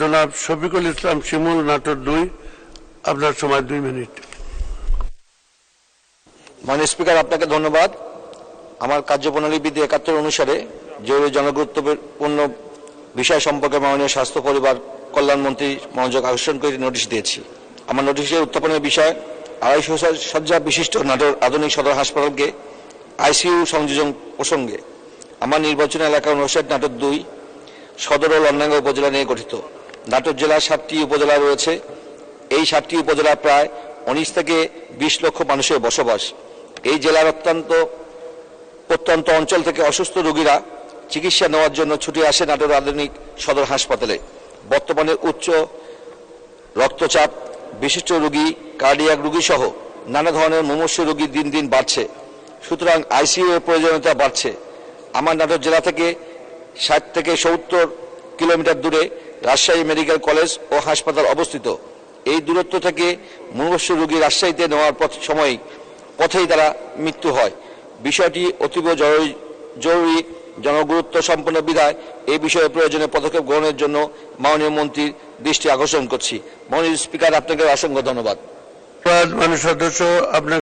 জনাব শফিকুল ইসলাম শিমুল নাটোর দুই, আপনার সময় দুই মিনিট। মাননীয় স্পিকার, আপনাকে ধন্যবাদ। আমার কার্যপ্রণালী বিধি একাত্তর অনুসারে জরুরি জনগুরুত্বপূর্ণ বিষয় সম্পর্কে মাননীয় স্বাস্থ্য, পরিবার কল্যাণমন্ত্রী মনোযোগ আকর্ষণ করে নোটিশ দিয়েছি। আমার নোটিশের উত্থাপনের বিষয় আড়াইশো শয্যা বিশিষ্ট নাটোর আধুনিক সদর হাসপাতালকে আইসিইউ সংযোজন প্রসঙ্গে। আমার নির্বাচনী এলাকা অনুসারে নাটোর দুই সদর ও লন্ডাঙ্গা উপজেলা নিয়ে গঠিত। নাটোর জেলার সাতটি উপজেলা রয়েছে। এই সাতটি উপজেলা প্রায় উনিশ থেকে বিশ লক্ষ মানুষের বসবাস। এই জেলার অত্যন্ত, প্রত্যন্ত অঞ্চল থেকে অসুস্থ রোগীরা চিকিৎসা নেওয়ার জন্য ছুটে আসে নাটোর আধুনিক সদর হাসপাতালে। বর্তমানে উচ্চ রক্তচাপ, বিশিষ্ট রোগী, কার্ডিয়াক রোগী সহ নানা ধরনের মুমূর্ষ রোগী দিন দিন বাড়ছে। সুতরাং আইসিইউ এর প্রয়োজনীয়তা বাড়ছে। আমার নাটোর জেলা থেকে ষাট থেকে সত্তর কিলোমিটার দূরে রাজশাহী মেডিকেল কলেজ ও হাসপাতাল অবস্থিত। এই দূরত্ব থেকে মুমূর্ষ রোগী রাজশাহীতে নেওয়ার পথ সময় পথেই তারা মৃত্যু হয়। বিষয়টি অতীব জরুরি জরুরি জনগুরুত্ব সম্পন্ন বিধায় এই বিষয়ে প্রয়োজনীয় পদক্ষেপ গ্রহণের জন্য মাননীয় মন্ত্রীর দৃষ্টি আকর্ষণ করছি। মাননীয় স্পিকার আপনাকে অসংখ্য ধন্যবাদ। মাননীয় সদস্য আপনার